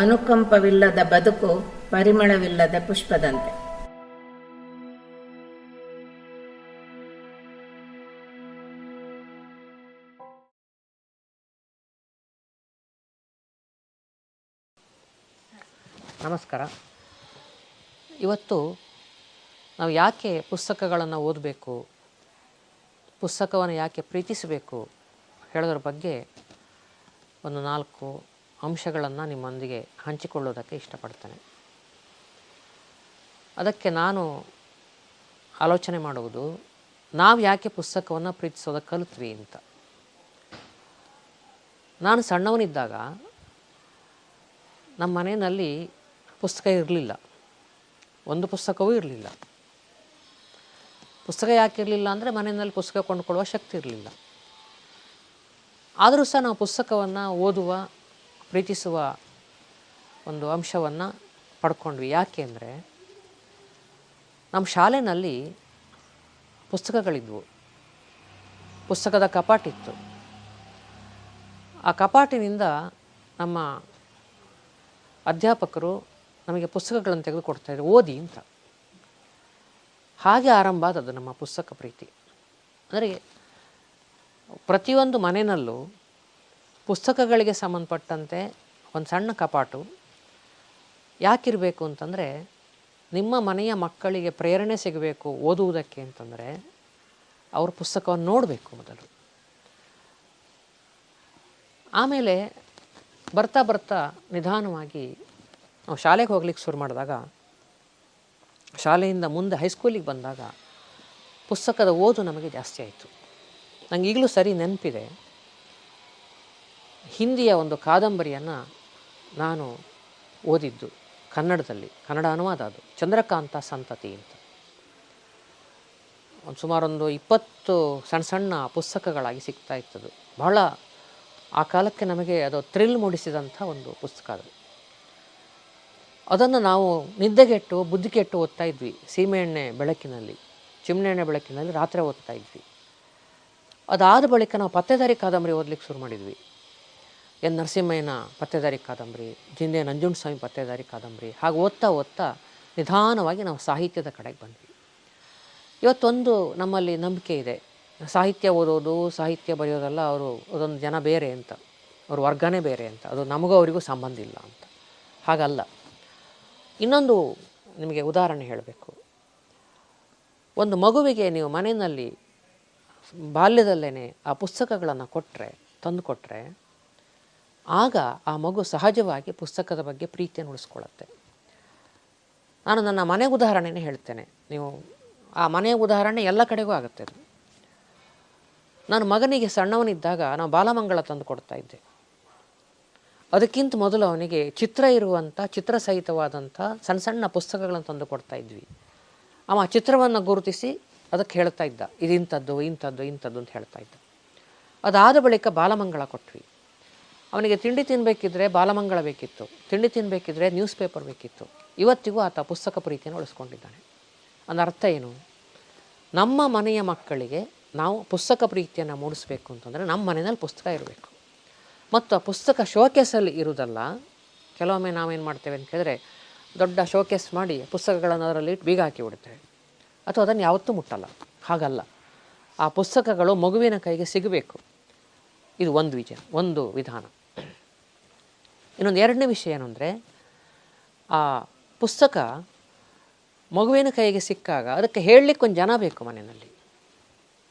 ಅನುಕಂಪವಿಲ್ಲದ ಬದುಕು ಪರಿಮಳವಿಲ್ಲದ ಪುಷ್ಪದಂತೆ. ನಮಸ್ಕಾರ. ಇವತ್ತು ನಾವು ಯಾಕೆ ಪುಸ್ತಕಗಳನ್ನು ಓದಬೇಕು, ಪುಸ್ತಕವನ್ನು ಯಾಕೆ ಪ್ರೀತಿಸಬೇಕು ಹೇಳೋದ್ರ ಬಗ್ಗೆ ಒಂದು ನಾಲ್ಕು ಅಂಶಗಳನ್ನು ನಿಮ್ಮೊಂದಿಗೆ ಹಂಚಿಕೊಳ್ಳೋದಕ್ಕೆ ಇಷ್ಟಪಡ್ತೇನೆ. ಅದಕ್ಕೆ ನಾನು ಆಲೋಚನೆ ಮಾಡುವುದು, ನಾವು ಯಾಕೆ ಪುಸ್ತಕವನ್ನು ಪ್ರೀತಿಸೋದಕ್ಕೆ ಕಲಿತ್ವಿ ಅಂತ. ನಾನು ಸಣ್ಣವನಿದ್ದಾಗ ನಮ್ಮ ಮನೆಯಲ್ಲಿ ಪುಸ್ತಕ ಇರಲಿಲ್ಲ. ಒಂದು ಪುಸ್ತಕವೂ ಇರಲಿಲ್ಲ. ಪುಸ್ತಕ ಯಾಕೆ ಇರಲಿಲ್ಲ ಅಂದರೆ ಮನೆಯಲ್ಲಿ ಪುಸ್ತಕ ಕೊಂಡುಕೊಳ್ಳುವ ಶಕ್ತಿ ಇರಲಿಲ್ಲ. ಆದರೂ ಸಹ ನಾವು ಪುಸ್ತಕವನ್ನು ಓದುವ ಪ್ರೀತಿಸುವ ಒಂದು ಅಂಶವನ್ನು ಪಡ್ಕೊಂಡ್ವಿ. ಯಾಕೆ ಅಂದರೆ ನಮ್ಮ ಶಾಲೆಯಲ್ಲಿ ಪುಸ್ತಕಗಳಿದ್ವು. ಪುಸ್ತಕದ ಕಪಾಟಿತ್ತು. ಆ ಕಪಾಟಿನಿಂದ ನಮ್ಮ ಅಧ್ಯಾಪಕರು ನಮಗೆ ಪುಸ್ತಕಗಳನ್ನು ತೆಗೆದುಕೊಡ್ತಾಯಿದ್ರು ಓದಿ ಅಂತ. ಹಾಗೆ ಆರಂಭ ಆದದ್ದು ನಮ್ಮ ಪುಸ್ತಕ ಪ್ರೀತಿ. ಅಂದರೆ ಪ್ರತಿಯೊಂದು ಮನೆಯಲ್ಲೂ ಪುಸ್ತಕಗಳಿಗೆ ಸಂಬಂಧಪಟ್ಟಂತೆ ಒಂದು ಸಣ್ಣ ಕಪಾಟು. ಯಾಕಿರಬೇಕು ಅಂತಂದರೆ ನಿಮ್ಮ ಮನೆಯ ಮಕ್ಕಳಿಗೆ ಪ್ರೇರಣೆ ಸಿಗಬೇಕು ಓದುವುದಕ್ಕೆ ಅಂತಂದರೆ ಅವರು ಪುಸ್ತಕವನ್ನು ನೋಡಬೇಕು ಮೊದಲು. ಆಮೇಲೆ ಬರ್ತಾ ಬರ್ತಾ ನಿಧಾನವಾಗಿ ನಾವು ಶಾಲೆಗೆ ಹೋಗ್ಲಿಕ್ಕೆ ಶುರು ಮಾಡಿದಾಗ, ಶಾಲೆಯಿಂದ ಮುಂದೆ ಹೈಸ್ಕೂಲಿಗೆ ಬಂದಾಗ ಪುಸ್ತಕದ ಓದು ನಮಗೆ ಜಾಸ್ತಿ ಆಯಿತು. ನಂಗೆ ಈಗಲೂ ಸರಿ ನೆನಪಿದೆ. ಹಿಂದಿಯ ಒಂದು ಕಾದಂಬರಿಯನ್ನು ನಾನು ಓದಿದ್ದು ಕನ್ನಡದಲ್ಲಿ. ಕನ್ನಡ ಅನುವಾದ ಅದು. ಚಂದ್ರಕಾಂತ ಸಂತತಿ ಅಂತ. ಒಂದು ಸುಮಾರೊಂದು ಇಪ್ಪತ್ತು ಸಣ್ಣ ಸಣ್ಣ ಪುಸ್ತಕಗಳಾಗಿ ಸಿಗ್ತಾ ಇತ್ತದು ಬಹಳ ಆ ಕಾಲಕ್ಕೆ ನಮಗೆ ಅದು ಥ್ರಿಲ್ ಮೂಡಿಸಿದಂಥ ಒಂದು ಪುಸ್ತಕ ಅದು. ಅದನ್ನು ನಾವು ನಿದ್ದೆಗೆಟ್ಟು, ಬುದ್ಧಿಗೆಟ್ಟು ಓದ್ತಾ ಇದ್ವಿ. ಸೀಮೆಎಣ್ಣೆ ಬೆಳಕಿನಲ್ಲಿ ಚಿಮಣೆಣ್ಣೆ ಬೆಳಕಿನಲ್ಲಿ ರಾತ್ರಿ ಓದ್ತಾ ಇದ್ವಿ. ಅದಾದ ಬಳಿಕ ನಾವು ಪತ್ತೆದಾರಿ ಕಾದಂಬರಿ ಓದಲಿಕ್ಕೆ ಶುರು ಮಾಡಿದ್ವಿ. ಎನ್ ನರಸಿಂಹಯ್ಯನ ಪತ್ತೆದಾರಿ ಕಾದಂಬರಿ, ಜಿಂದೆ ನಂಜುಂಡಸ್ವಾಮಿ ಪತ್ತೆದಾರಿ ಕಾದಂಬರಿ ಹಾಗೆ ಓದ್ತಾ ಓದ್ತಾ ನಿಧಾನವಾಗಿ ನಾವು ಸಾಹಿತ್ಯದ ಕಡೆಗೆ ಬಂದ್ವಿ. ಇವತ್ತೊಂದು ನಮ್ಮಲ್ಲಿ ನಂಬಿಕೆ ಇದೆ. ಸಾಹಿತ್ಯ ಓದೋದು, ಸಾಹಿತ್ಯ ಬರೆಯೋದೆಲ್ಲ ಅವರು ಅದೊಂದು ಜನ ಬೇರೆ ಅಂತ, ಅವ್ರ ವರ್ಗನೇ ಬೇರೆ ಅಂತ, ಅದು ನಮಗೂ ಅವರಿಗೂ ಸಂಬಂಧ ಇಲ್ಲ ಅಂತ. ಹಾಗಲ್ಲ. ಇನ್ನೊಂದು ನಿಮಗೆ ಉದಾಹರಣೆ ಹೇಳಬೇಕು. ಒಂದು ಮಗುವಿಗೆ ನೀವು ಮನೆಯಲ್ಲಿ ಬಾಲ್ಯದಲ್ಲೇ ಆ ಪುಸ್ತಕಗಳನ್ನು ಕೊಟ್ಟರೆ ತಂದು ಕೊಟ್ಟರೆ ಆಗ ಆ ಮಗು ಸಹಜವಾಗಿ ಪುಸ್ತಕದ ಬಗ್ಗೆ ಪ್ರೀತಿಯನ್ನು ಉಳಿಸ್ಕೊಳ್ಳುತ್ತೆ. ನಾನು ನನ್ನ ಮನೆ ಉದಾಹರಣೆನೇ ಹೇಳ್ತೇನೆ. ನೀವು ಆ ಮನೆಯ ಉದಾಹರಣೆ ಎಲ್ಲ ಕಡೆಗೂ ಆಗುತ್ತೆ ಅದು. ನಾನು ಮಗನಿಗೆ ಸಣ್ಣವನಿದ್ದಾಗ ನಾವು ಬಾಲಮಂಗಳ ತಂದು ಕೊಡ್ತಾ ಇದ್ದೆ. ಅದಕ್ಕಿಂತ ಮೊದಲು ಅವನಿಗೆ ಚಿತ್ರ ಇರುವಂಥ, ಚಿತ್ರ ಸಹಿತವಾದಂಥ ಸಣ್ಣ ಸಣ್ಣ ಪುಸ್ತಕಗಳನ್ನು ತಂದು ಕೊಡ್ತಾ ಇದ್ವಿ. ಅವ ಚಿತ್ರವನ್ನು ಗುರುತಿಸಿ ಅದಕ್ಕೆ ಹೇಳ್ತಾ ಇದ್ದ. ಇದು ಇಂಥದ್ದು ಇಂಥದ್ದು ಇಂಥದ್ದು ಅಂತ ಹೇಳ್ತಾ ಇದ್ದ. ಅದಾದ ಬಳಿಕ ಬಾಲಮಂಗಳ ಕೊಟ್ವಿ. ಅವನಿಗೆ ತಿಂಡಿ ತಿನ್ನಬೇಕಿದ್ರೆ ಬಾಲಮಂಗಳ ಬೇಕಿತ್ತು, ತಿಂಡಿ ತಿನ್ನಬೇಕಿದ್ರೆ ನ್ಯೂಸ್ ಪೇಪರ್ ಬೇಕಿತ್ತು. ಇವತ್ತಿಗೂ ಆತ ಪುಸ್ತಕ ಪ್ರೀತಿಯನ್ನು ಉಳಿಸ್ಕೊಂಡಿದ್ದಾನೆ. ಅದರ ಅರ್ಥ ಏನು? ನಮ್ಮ ಮನೆಯ ಮಕ್ಕಳಿಗೆ ನಾವು ಪುಸ್ತಕ ಪ್ರೀತಿಯನ್ನು ಮೂಡಿಸ್ಬೇಕು ಅಂತಂದರೆ ನಮ್ಮ ಮನೆಯಲ್ಲಿ ಪುಸ್ತಕ ಇರಬೇಕು. ಮತ್ತು ಆ ಪುಸ್ತಕ ಶೋಕೇಸಲ್ಲಿ ಇರುವುದಲ್ಲ, ಕೆಲವೊಮ್ಮೆ ನಾವೇನು ಮಾಡ್ತೇವೆ ಅಂತ ಕೇಳಿದ್ರೆ ದೊಡ್ಡ ಶೋಕೇಸ್ ಮಾಡಿ ಪುಸ್ತಕಗಳನ್ನು ಅದರಲ್ಲಿ ಇಟ್ಟು ಬೀಗ ಹಾಕಿ ಬಿಡ್ತೇವೆ ಅಥವಾ ಅದನ್ನು ಯಾವತ್ತೂ ಮುಟ್ಟಲ್ಲ. ಹಾಗಲ್ಲ. ಆ ಪುಸ್ತಕಗಳು ಮಗುವಿನ ಕೈಗೆ ಸಿಗಬೇಕು. ಇದು ಒಂದು ವಿಜಯ, ಒಂದು ವಿಧಾನ. ಇನ್ನೊಂದು ಎರಡನೇ ವಿಷಯ ಏನು ಆ ಪುಸ್ತಕ ಮಗುವಿನ ಕೈಗೆ ಸಿಕ್ಕಾಗ ಅದಕ್ಕೆ ಹೇಳಲಿಕ್ಕೆ ಒಂದು ಜನ ಬೇಕು ಮನೆಯಲ್ಲಿ.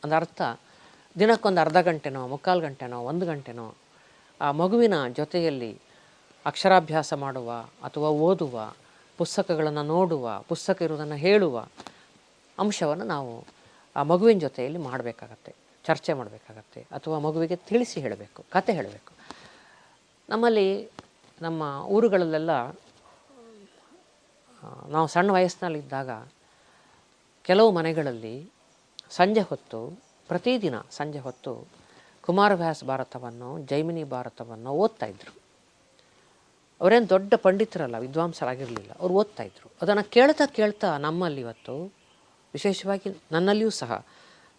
ಒಂದು ಅರ್ಥ, ದಿನಕ್ಕೊಂದು ಅರ್ಧ ಗಂಟೆನೋ, ಮುಕ್ಕಾಲು ಗಂಟೆನೋ, ಒಂದು ಗಂಟೆನೋ, ಆ ಮಗುವಿನ ಜೊತೆಯಲ್ಲಿ ಅಕ್ಷರಾಭ್ಯಾಸ ಮಾಡುವ ಅಥವಾ ಓದುವ, ಪುಸ್ತಕಗಳನ್ನು ನೋಡುವ, ಪುಸ್ತಕ ಇರುವುದನ್ನು ಹೇಳುವ ಅಂಶವನ್ನು ನಾವು ಆ ಮಗುವಿನ ಜೊತೆಯಲ್ಲಿ ಮಾಡಬೇಕಾಗತ್ತೆ, ಚರ್ಚೆ ಮಾಡಬೇಕಾಗತ್ತೆ, ಅಥವಾ ಮಗುವಿಗೆ ತಿಳಿಸಿ ಹೇಳಬೇಕು, ಕತೆ ಹೇಳಬೇಕು. ನಮ್ಮಲ್ಲಿ ನಮ್ಮ ಊರುಗಳಲ್ಲೆಲ್ಲ ನಾವು ಸಣ್ಣ ವಯಸ್ಸಿನಲ್ಲಿದ್ದಾಗ ಕೆಲವು ಮನೆಗಳಲ್ಲಿ ಸಂಜೆ ಹೊತ್ತು, ಪ್ರತಿದಿನ ಸಂಜೆ ಹೊತ್ತು ಕುಮಾರವ್ಯಾಸ ಭಾರತವನ್ನು, ಜೈಮಿನಿ ಭಾರತವನ್ನು ಓದ್ತಾ ಇದ್ರು. ಅವರೇನು ದೊಡ್ಡ ಪಂಡಿತರಲ್ಲ, ವಿದ್ವಾಂಸರಾಗಿರಲಿಲ್ಲ, ಅವ್ರು ಓದ್ತಾ ಇದ್ರು. ಅದನ್ನು ಕೇಳ್ತಾ ಕೇಳ್ತಾ ನಮ್ಮಲ್ಲಿ ಇವತ್ತು ವಿಶೇಷವಾಗಿ ನನ್ನಲ್ಲಿಯೂ ಸಹ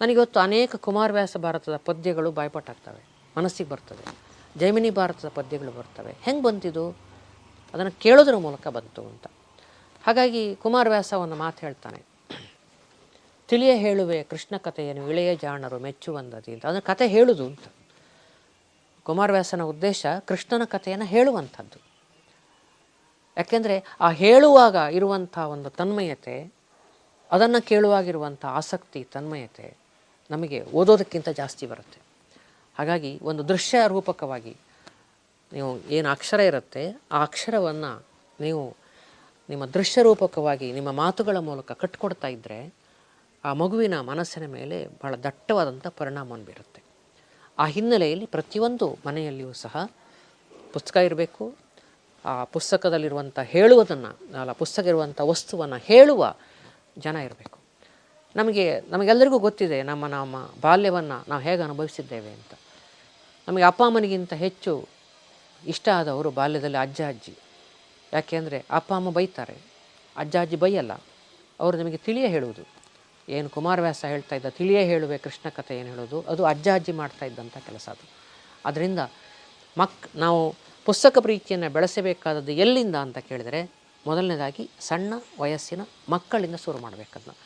ನನಗಿವತ್ತು ಅನೇಕ ಕುಮಾರವ್ಯಾಸ ಭಾರತದ ಪದ್ಯಗಳು ಬಾಯ್ಪಾಟಾಗ್ತವೆ, ಮನಸ್ಸಿಗೆ ಬರ್ತದೆ. ಜೈಮಿನಿ ಭಾರತದ ಪದ್ಯಗಳು ಬರ್ತವೆ. ಹೆಂಗೆ ಬಂತಿದು? ಅದನ್ನು ಕೇಳೋದ್ರ ಮೂಲಕ ಬಂತು ಅಂತ. ಹಾಗಾಗಿ ಕುಮಾರವ್ಯಾಸ ಒಂದು ಮಾತು ಹೇಳ್ತಾನೆ. ತಿಳಿಯ ಹೇಳುವೆ ಕೃಷ್ಣ ಕಥೆಯನ್ನು ಇಳೆಯ ಜಾಣರು ಮೆಚ್ಚುವಂದದಿ ಅಂತ. ಅದನ್ನು ಕತೆ ಹೇಳುವುದು ಅಂತ. ಕುಮಾರವ್ಯಾಸನ ಉದ್ದೇಶ ಕೃಷ್ಣನ ಕಥೆಯನ್ನು ಹೇಳುವಂಥದ್ದು. ಯಾಕೆಂದರೆ ಆ ಹೇಳುವಾಗ ಇರುವಂಥ ಒಂದು ತನ್ಮಯತೆ, ಅದನ್ನು ಕೇಳುವಾಗಿರುವಂಥ ಆಸಕ್ತಿ, ತನ್ಮಯತೆ ನಮಗೆ ಓದೋದಕ್ಕಿಂತ ಜಾಸ್ತಿ ಬರುತ್ತೆ. ಹಾಗಾಗಿ ಒಂದು ದೃಶ್ಯ ರೂಪಕವಾಗಿ ನೀವು ಏನು ಅಕ್ಷರ ಇರುತ್ತೆ, ಆ ಅಕ್ಷರವನ್ನು ನೀವು ನಿಮ್ಮ ದೃಶ್ಯ ರೂಪಕವಾಗಿ ನಿಮ್ಮ ಮಾತುಗಳ ಮೂಲಕ ಕಟ್ಕೊಡ್ತಾ ಇದ್ದರೆ ಆ ಮಗುವಿನ ಮನಸ್ಸಿನ ಮೇಲೆ ಬಹಳ ದಟ್ಟವಾದಂಥ ಪರಿಣಾಮವನ್ನು ಬೀರುತ್ತೆ. ಆ ಹಿನ್ನೆಲೆಯಲ್ಲಿ ಪ್ರತಿಯೊಂದು ಮನೆಯಲ್ಲಿಯೂ ಸಹ ಪುಸ್ತಕ ಇರಬೇಕು. ಆ ಪುಸ್ತಕದಲ್ಲಿರುವಂಥ ಹೇಳುವುದನ್ನು, ಅಲ್ಲ ಪುಸ್ತಕ ಇರುವಂಥ ವಸ್ತುವನ್ನು ಹೇಳುವ ಜನ ಇರಬೇಕು. ನಮಗೆ, ನಮಗೆಲ್ಲರಿಗೂ ಗೊತ್ತಿದೆ ನಮ್ಮ ನಮ್ಮ ಬಾಲ್ಯವನ್ನು ನಾವು ಹೇಗೆ ಅನುಭವಿಸಿದ್ದೇವೆ ಅಂತ. ನಮಗೆ ಅಪ್ಪ ಅಮ್ಮನಿಗಿಂತ ಹೆಚ್ಚು ಇಷ್ಟ ಆದವರು ಬಾಲ್ಯದಲ್ಲಿ ಅಜ್ಜ, ಅಜ್ಜಿ. ಯಾಕೆಂದರೆ ಅಪ್ಪ, ಅಮ್ಮ ಬೈತಾರೆ. ಅಜ್ಜ, ಅಜ್ಜಿ ಬೈಯಲ್ಲ. ಅವರು ನಮಗೆ ತಿಳಿಯೇ ಹೇಳುವುದು. ಏನು ಕುಮಾರವ್ಯಾಸ ಹೇಳ್ತಾ ಇದ್ದ, ತಿಳಿಯೇ ಹೇಳುವೆ ಕೃಷ್ಣ ಕಥೆ ಏನು ಹೇಳೋದು? ಅದು ಅಜ್ಜ, ಅಜ್ಜಿ ಮಾಡ್ತಾ ಇದ್ದಂಥ ಕೆಲಸ ಅದು. ಅದರಿಂದ ಮಕ್, ನಾವು ಪುಸ್ತಕ ಪ್ರೀತಿಯನ್ನು ಬೆಳೆಸಬೇಕಾದದ್ದು ಎಲ್ಲಿಂದ ಅಂತ ಕೇಳಿದರೆ ಮೊದಲನೇದಾಗಿ ಸಣ್ಣ ವಯಸ್ಸಿನ ಮಕ್ಕಳಿಂದ ಶುರು ಮಾಡಬೇಕದನ್ನ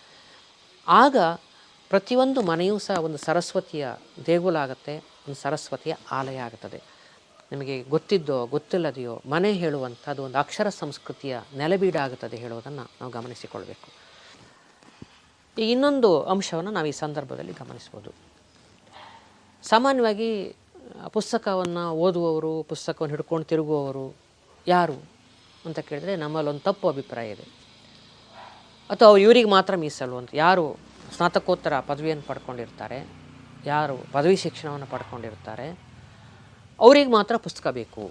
ಆಗ ಪ್ರತಿಯೊಂದು ಮನೆಯೂ ಸಹ ಒಂದು ಸರಸ್ವತಿಯ ದೇಗುಲ ಆಗುತ್ತೆ. ಸರಸ್ವತಿಯ ಆಲಯ ಆಗುತ್ತದೆ ನಿಮಗೆ ಗೊತ್ತಿದ್ದೋ, ಗೊತ್ತಿಲ್ಲದೆಯೋ, ಮನೆ ಹೇಳುವಂಥದ್ದು ಒಂದು ಅಕ್ಷರ ಸಂಸ್ಕೃತಿಯ ನೆಲೆಬೀಡಾಗುತ್ತದೆ ಹೇಳುವುದನ್ನು ನಾವು ಗಮನಿಸಿಕೊಳ್ಬೇಕು. ಈ ಇನ್ನೊಂದು ಅಂಶವನ್ನು ನಾವು ಈ ಸಂದರ್ಭದಲ್ಲಿ ಗಮನಿಸ್ಬೋದು. ಸಾಮಾನ್ಯವಾಗಿ, ಪುಸ್ತಕವನ್ನು ಓದುವವರು, ಪುಸ್ತಕವನ್ನು ಹಿಡ್ಕೊಂಡು ತಿರುಗುವವರು ಯಾರು ಅಂತ ಕೇಳಿದರೆ ನಮ್ಮಲ್ಲೊಂದು ತಪ್ಪು ಅಭಿಪ್ರಾಯ ಇದೆ. ಅಥವಾ ಇವರಿಗೆ ಮಾತ್ರ ಮೀಸಲು ಅಂತ ಯಾರು ಸ್ನಾತಕೋತ್ತರ ಪದವಿಯನ್ನು ಪಡ್ಕೊಂಡಿರ್ತಾರೆ ಯಾರು ಪದವಿ ಶಿಕ್ಷಣವನ್ನು ಪಡ್ಕೊಂಡಿರ್ತಾರೆ, ಅವ್ರಿಗೆ ಮಾತ್ರ ಪುಸ್ತಕ ಬೇಕು,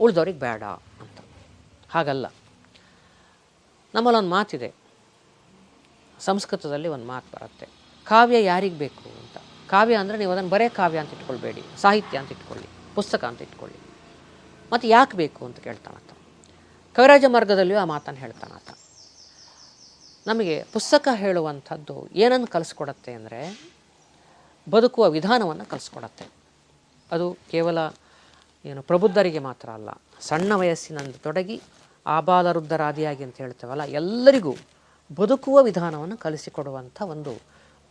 ಉಳಿದವ್ರಿಗೆ ಬೇಡ ಅಂತ. ಹಾಗಲ್ಲ. ನಮ್ಮಲ್ಲೊಂದು ಮಾತಿದೆ. ಸಂಸ್ಕೃತದಲ್ಲಿ ಒಂದು ಮಾತು ಬರುತ್ತೆ. ಕಾವ್ಯ ಯಾರಿಗೆ ಬೇಕು ಅಂತ. ಕಾವ್ಯ ಅಂದರೆ ನೀವು ಅದನ್ನು ಬರೇ ಕಾವ್ಯ ಅಂತ ಇಟ್ಕೊಳ್ಬೇಡಿ, ಸಾಹಿತ್ಯ ಅಂತ ಇಟ್ಕೊಳ್ಳಿ, ಪುಸ್ತಕ ಅಂತ ಇಟ್ಕೊಳ್ಳಿ. ಮತ್ತು ಯಾಕೆ ಬೇಕು ಅಂತ ಕೇಳ್ತಾನಾತ. ಕವಿರಾಜ ಮಾರ್ಗದಲ್ಲಿಯೂ ಆ ಮಾತನ್ನು ಹೇಳ್ತಾನಾತ. ನಮಗೆ ಪುಸ್ತಕ ಹೇಳುವಂಥದ್ದು ಏನನ್ನು ಕಲಿಸ್ಕೊಡತ್ತೆ ಅಂದರೆ ಬದುಕುವ ವಿಧಾನವನ್ನು ಕಲಿಸ್ಕೊಡತ್ತೆ. ಅದು ಕೇವಲ ಏನು ಪ್ರಬುದ್ಧರಿಗೆ ಮಾತ್ರ ಅಲ್ಲ, ಸಣ್ಣ ವಯಸ್ಸಿನಲ್ಲಿ ತೊಡಗಿ ಆಬಾಲ ವೃದ್ಧರಾದಿಯಾಗಿ ಅಂತ ಹೇಳ್ತೇವಲ್ಲ, ಎಲ್ಲರಿಗೂ ಬದುಕುವ ವಿಧಾನವನ್ನು ಕಲಿಸಿಕೊಡುವಂಥ ಒಂದು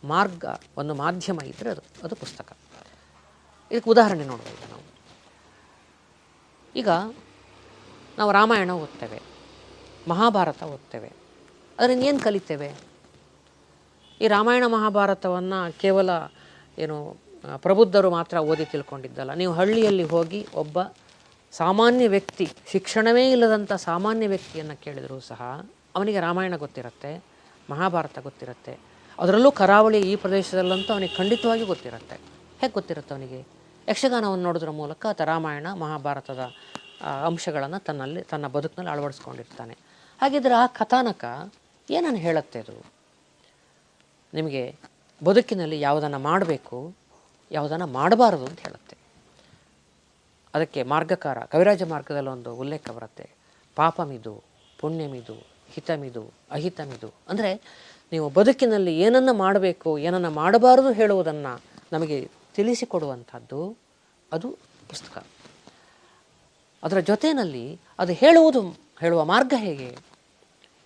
ಮಾರ್ಗ, ಒಂದು ಮಾಧ್ಯಮ ಇದ್ದರೆ ಅದು ಅದು ಪುಸ್ತಕ. ಇದಕ್ಕೆ ಉದಾಹರಣೆ ನೋಡ್ಬೋದು ನಾವು. ಈಗ ನಾವು ರಾಮಾಯಣ ಓದ್ತೇವೆ, ಮಹಾಭಾರತ ಓದ್ತೇವೆ ಅದರಿಂದ ಏನು ಕಲಿತೇವೆ? ಈ ರಾಮಾಯಣ ಮಹಾಭಾರತವನ್ನು ಕೇವಲ ಏನು ಪ್ರಬುದ್ಧರು ಮಾತ್ರ ಓದಿ ತಿಳ್ಕೊಂಡಿದ್ದಲ್ಲ. ನೀವು ಹಳ್ಳಿಯಲ್ಲಿ ಹೋಗಿ ಒಬ್ಬ ಸಾಮಾನ್ಯ ವ್ಯಕ್ತಿ, ಶಿಕ್ಷಣವೇ ಇಲ್ಲದಂಥ ಸಾಮಾನ್ಯ ವ್ಯಕ್ತಿಯನ್ನು ಕೇಳಿದರೂ ಸಹ ಅವನಿಗೆ ರಾಮಾಯಣ ಗೊತ್ತಿರುತ್ತೆ, ಮಹಾಭಾರತ ಗೊತ್ತಿರುತ್ತೆ. ಅದರಲ್ಲೂ ಕರಾವಳಿ ಈ ಪ್ರದೇಶದಲ್ಲಂತೂ ಅವನಿಗೆ ಖಂಡಿತವಾಗಿ ಗೊತ್ತಿರುತ್ತೆ. ಹೇಗೆ ಗೊತ್ತಿರುತ್ತೆ ಅವನಿಗೆ? ಯಕ್ಷಗಾನವನ್ನು ನೋಡೋದ್ರ ಮೂಲಕ ಆತ ರಾಮಾಯಣ, ಮಹಾಭಾರತದ ಅಂಶಗಳನ್ನು ತನ್ನಲ್ಲಿ, ತನ್ನ ಬದುಕಿನಲ್ಲಿ ಅಳವಡಿಸ್ಕೊಂಡಿರ್ತಾನೆ. ಹಾಗಿದ್ರೆ ಆ ಕಥಾನಕ ಏನನ್ನು ಹೇಳುತ್ತೆ ಅದು? ನಿಮಗೆ ಬದುಕಿನಲ್ಲಿ ಯಾವುದನ್ನು ಮಾಡಬೇಕು, ಯಾವುದನ್ನು ಮಾಡಬಾರದು ಅಂತ ಹೇಳುತ್ತೆ. ಅದಕ್ಕೆ ಮಾರ್ಗಕಾರ, ಕವಿರಾಜ ಮಾರ್ಗದಲ್ಲಿ ಒಂದು ಉಲ್ಲೇಖ ಬರುತ್ತೆ. ಪಾಪಮಿದು, ಪುಣ್ಯಮಿದು, ಹಿತಮಿದು, ಅಹಿತಮಿದು. ಅಂದರೆ ನೀವು ಬದುಕಿನಲ್ಲಿ ಏನನ್ನು ಮಾಡಬೇಕು, ಏನನ್ನು ಮಾಡಬಾರದು ಹೇಳುವುದನ್ನು ನಮಗೆ ತಿಳಿಸಿಕೊಡುವಂಥದ್ದು ಅದು ಪುಸ್ತಕ. ಅದರ ಜೊತೆಯಲ್ಲಿ ಅದು ಹೇಳುವುದು, ಹೇಳುವ ಮಾರ್ಗ ಹೇಗೆ?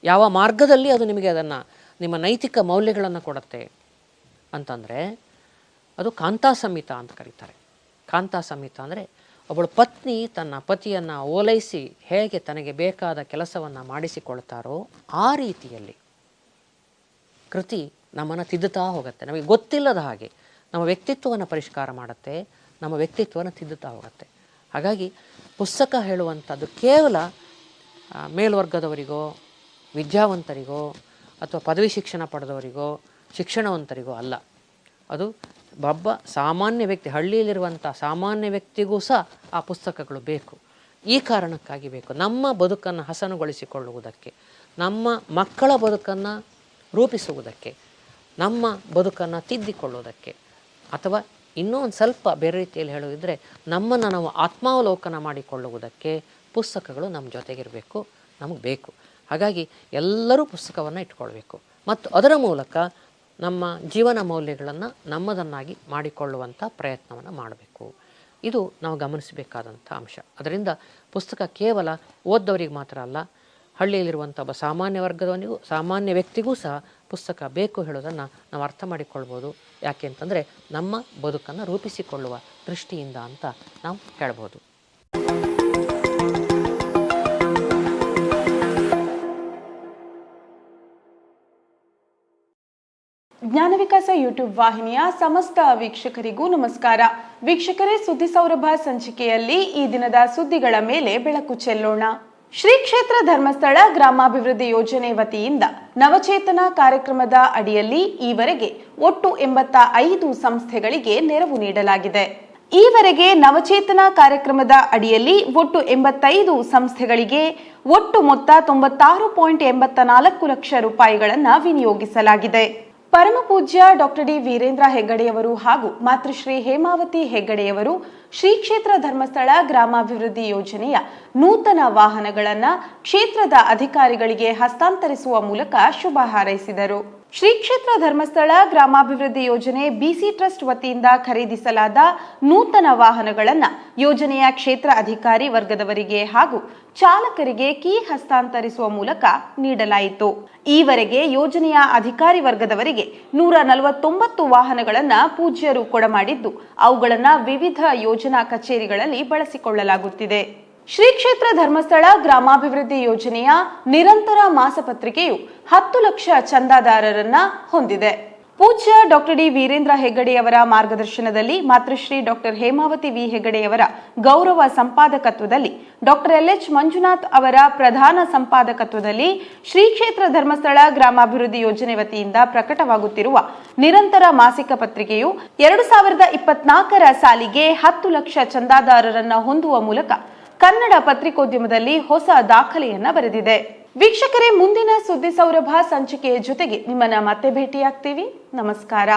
ಯಾವ ಮಾರ್ಗದಲ್ಲಿ ಅದು ನಿಮಗೆ ಅದನ್ನು, ನಿಮ್ಮ ನೈತಿಕ ಮೌಲ್ಯಗಳನ್ನು ಕೊಡುತ್ತೆ? ಅಂತಂದರೆ ಅದು ಕಾಂತಾ ಸಂಹಿತ ಅಂತ ಕರೀತಾರೆ. ಕಾಂತಾ ಸಂಹಿತ ಅಂದರೆ ಒಬ್ಬಳು ಪತ್ನಿ ತನ್ನ ಪತಿಯನ್ನು ಓಲೈಸಿ ಹೇಗೆ ತನಗೆ ಬೇಕಾದ ಕೆಲಸವನ್ನು ಮಾಡಿಸಿಕೊಳ್ತಾರೋ ಆ ರೀತಿಯಲ್ಲಿ ಕೃತಿ ನಮ್ಮನ್ನು ತಿದ್ದುತ್ತಾ ಹೋಗುತ್ತೆ. ನಮಗೆ ಗೊತ್ತಿಲ್ಲದ ಹಾಗೆ ನಮ್ಮ ವ್ಯಕ್ತಿತ್ವವನ್ನು ಪರಿಷ್ಕಾರ ಮಾಡುತ್ತೆ, ನಮ್ಮ ವ್ಯಕ್ತಿತ್ವವನ್ನು ತಿದ್ದುತ್ತಾ ಹೋಗುತ್ತೆ. ಹಾಗಾಗಿ ಪುಸ್ತಕ ಹೇಳುವಂಥದ್ದು ಕೇವಲ ಮೇಲ್ವರ್ಗದವರಿಗೋ, ವಿದ್ಯಾವಂತರಿಗೋ ಅಥವಾ ಪದವಿ ಶಿಕ್ಷಣ ಪಡೆದವರಿಗೋ ಶಿಕ್ಷಣವಂತರಿಗೋ ಅಲ್ಲ. ಅದು ಒಬ್ಬ ಸಾಮಾನ್ಯ ವ್ಯಕ್ತಿ ಹಳ್ಳಿಯಲ್ಲಿರುವಂಥ ಸಾಮಾನ್ಯ ವ್ಯಕ್ತಿಗೂ ಸಹ ಆ ಪುಸ್ತಕಗಳು ಬೇಕು. ಈ ಕಾರಣಕ್ಕಾಗಿ ಬೇಕು. ನಮ್ಮ ಬದುಕನ್ನು ಹಸನುಗೊಳಿಸಿಕೊಳ್ಳುವುದಕ್ಕೆ, ನಮ್ಮ ಮಕ್ಕಳ ಬದುಕನ್ನು ರೂಪಿಸುವುದಕ್ಕೆ, ನಮ್ಮ ಬದುಕನ್ನು ತಿದ್ದಿಕೊಳ್ಳುವುದಕ್ಕೆ, ಅಥವಾ ಇನ್ನೂ ಒಂದು ಸ್ವಲ್ಪ ಬೇರೆ ರೀತಿಯಲ್ಲಿ ಹೇಳುವುದಿದ್ರೆ, ನಮ್ಮನ್ನು ನಾವು ಆತ್ಮಾವಲೋಕನ ಮಾಡಿಕೊಳ್ಳುವುದಕ್ಕೆ ಪುಸ್ತಕಗಳು ನಮ್ಮ ಜೊತೆಗಿರಬೇಕು, ನಮಗೆ ಬೇಕು. ಹಾಗಾಗಿ ಎಲ್ಲರೂ ಪುಸ್ತಕವನ್ನು ಇಟ್ಕೊಳ್ಬೇಕು. ಮತ್ತು ಅದರ ಮೂಲಕ ನಮ್ಮ ಜೀವನ ಮೌಲ್ಯಗಳನ್ನು ನಮ್ಮದನ್ನಾಗಿ ಮಾಡಿಕೊಳ್ಳುವಂಥ ಪ್ರಯತ್ನವನ್ನು ಮಾಡಬೇಕು. ಇದು ನಾವು ಗಮನಿಸಬೇಕಾದಂಥ ಅಂಶ. ಅದರಿಂದ ಪುಸ್ತಕ ಕೇವಲ ಓದ್ದವರಿಗೆ ಮಾತ್ರ ಅಲ್ಲ ಹಳ್ಳಿಯಲ್ಲಿರುವಂಥ ಒಬ್ಬ ಸಾಮಾನ್ಯ ವರ್ಗದವನಿಗೂ, ಸಾಮಾನ್ಯ ವ್ಯಕ್ತಿಗೂ ಸಹ ಪುಸ್ತಕ ಬೇಕು ಹೇಳೋದನ್ನು ನಾವು ಅರ್ಥ ಮಾಡಿಕೊಳ್ಬೋದು. ಯಾಕೆ ಅಂತಂದರೆ ನಮ್ಮ ಬದುಕನ್ನು ರೂಪಿಸಿಕೊಳ್ಳುವ ದೃಷ್ಟಿಯಿಂದ ಅಂತ ನಾವು ಹೇಳ್ಬೋದು ಜ್ಞಾನ ವಿಕಾಸ ಯೂಟ್ಯೂಬ್ ವಾಹಿನಿಯ ಸಮಸ್ತ ವೀಕ್ಷಕರಿಗೂ ನಮಸ್ಕಾರ. ವೀಕ್ಷಕರೇ, ಸುದ್ದಿ ಸೌರಭ ಸಂಚಿಕೆಯಲ್ಲಿ ಈ ದಿನದ ಸುದ್ದಿಗಳ ಮೇಲೆ ಬೆಳಕು ಚೆಲ್ಲೋಣ. ಶ್ರೀ ಕ್ಷೇತ್ರ ಧರ್ಮಸ್ಥಳ ಗ್ರಾಮಾಭಿವೃದ್ಧಿ ಯೋಜನೆ ವತಿಯಿಂದ ನವಚೇತನ ಕಾರ್ಯಕ್ರಮದ ಅಡಿಯಲ್ಲಿ ಈವರೆಗೆ ಒಟ್ಟು ಎಂಬತ್ತ ಐದು ಸಂಸ್ಥೆಗಳಿಗೆ ನೆರವು ನೀಡಲಾಗಿದೆ. ಈವರೆಗೆ ನವಚೇತನ ಕಾರ್ಯಕ್ರಮದ ಅಡಿಯಲ್ಲಿ ಒಟ್ಟು ಎಂಬತ್ತೈದು ಸಂಸ್ಥೆಗಳಿಗೆ ಒಟ್ಟು ಮೊತ್ತ ತೊಂಬತ್ತಾರು ಪಾಯಿಂಟ್ ಎಂಬತ್ತ ನಾಲ್ಕು ಲಕ್ಷ ರೂಪಾಯಿಗಳನ್ನು ವಿನಿಯೋಗಿಸಲಾಗಿದೆ. ಪರಮ ಪೂಜ್ಯ ಡಾಕ್ಟರ್ ಡಿ ವೀರೇಂದ್ರ ಹೆಗ್ಗಡೆಯವರು ಹಾಗೂ ಮಾತೃಶ್ರೀ ಹೇಮಾವತಿ ಹೆಗ್ಗಡೆಯವರು ಶ್ರೀ ಕ್ಷೇತ್ರ ಧರ್ಮಸ್ಥಳ ಗ್ರಾಮಾಭಿವೃದ್ಧಿ ಯೋಜನೆಯ ನೂತನ ವಾಹನಗಳನ್ನು ಕ್ಷೇತ್ರದ ಅಧಿಕಾರಿಗಳಿಗೆ ಹಸ್ತಾಂತರಿಸುವ ಮೂಲಕ ಶುಭ ಹಾರೈಸಿದರು. ಶ್ರೀ ಕ್ಷೇತ್ರ ಧರ್ಮಸ್ಥಳ ಗ್ರಾಮಾಭಿವೃದ್ಧಿ ಯೋಜನೆ ಬಿಸಿ ಟ್ರಸ್ಟ್ ವತಿಯಿಂದ ಖರೀದಿಸಲಾದ ನೂತನ ವಾಹನಗಳನ್ನು ಯೋಜನೆಯ ಕ್ಷೇತ್ರ ಅಧಿಕಾರಿ ವರ್ಗದವರಿಗೆ ಹಾಗೂ ಚಾಲಕರಿಗೆ ಕೀ ಹಸ್ತಾಂತರಿಸುವ ಮೂಲಕ ನೀಡಲಾಯಿತು. ಈವರೆಗೆ ಯೋಜನೆಯ ಅಧಿಕಾರಿ ವರ್ಗದವರಿಗೆ ನೂರ ನಲವತ್ತೊಂಬತ್ತು ವಾಹನಗಳನ್ನು ಪೂಜ್ಯರು ಕೊಡಮಾಡಿದ್ದು, ಅವುಗಳನ್ನು ವಿವಿಧ ಯೋಜನಾ ಕಚೇರಿಗಳಲ್ಲಿ ಬಳಸಿಕೊಳ್ಳಲಾಗುತ್ತಿದೆ. ಶ್ರೀ ಕ್ಷೇತ್ರ ಧರ್ಮಸ್ಥಳ ಗ್ರಾಮಾಭಿವೃದ್ಧಿ ಯೋಜನೆಯ ನಿರಂತರ ಮಾಸಪತ್ರಿಕೆಯು ಹತ್ತು ಲಕ್ಷ ಚಂದಾದಾರರನ್ನ ಹೊಂದಿದೆ. ಪೂಜ್ಯ ಡಾಕ್ಟರ್ ಡಿ ವೀರೇಂದ್ರ ಹೆಗ್ಗಡೆಯವರ ಮಾರ್ಗದರ್ಶನದಲ್ಲಿ ಮಾತೃಶ್ರೀ ಡಾಕ್ಟರ್ ಹೇಮಾವತಿ ವಿ ಹೆಗ್ಗಡೆಯವರ ಗೌರವ ಸಂಪಾದಕತ್ವದಲ್ಲಿ ಡಾಕ್ಟರ್ ಎಲ್ ಎಚ್ ಮಂಜುನಾಥ್ ಅವರ ಪ್ರಧಾನ ಸಂಪಾದಕತ್ವದಲ್ಲಿ ಶ್ರೀ ಕ್ಷೇತ್ರ ಧರ್ಮಸ್ಥಳ ಗ್ರಾಮಾಭಿವೃದ್ಧಿ ಯೋಜನೆ ವತಿಯಿಂದ ಪ್ರಕಟವಾಗುತ್ತಿರುವ ನಿರಂತರ ಮಾಸಿಕ ಪತ್ರಿಕೆಯು ಎರಡು ಸಾವಿರದ ಇಪ್ಪತ್ನಾಲ್ಕರ ಸಾಲಿಗೆ ಹತ್ತು ಲಕ್ಷ ಚಂದಾದಾರರನ್ನ ಹೊಂದುವ ಮೂಲಕ ಕನ್ನಡ ಪತ್ರಿಕೋದ್ಯಮದಲ್ಲಿ ಹೊಸ ದಾಖಲೆಯನ್ನ ಬರೆದಿದೆ. ವೀಕ್ಷಕರೇ, ಮುಂದಿನ ಸುದ್ದಿ ಸೌರಭ ಸಂಚಿಕೆಯ ಜೊತೆಗೆ ನಿಮ್ಮನ್ನ ಮತ್ತೆ ಭೇಟಿಯಾಗ್ತೀವಿ. ನಮಸ್ಕಾರ.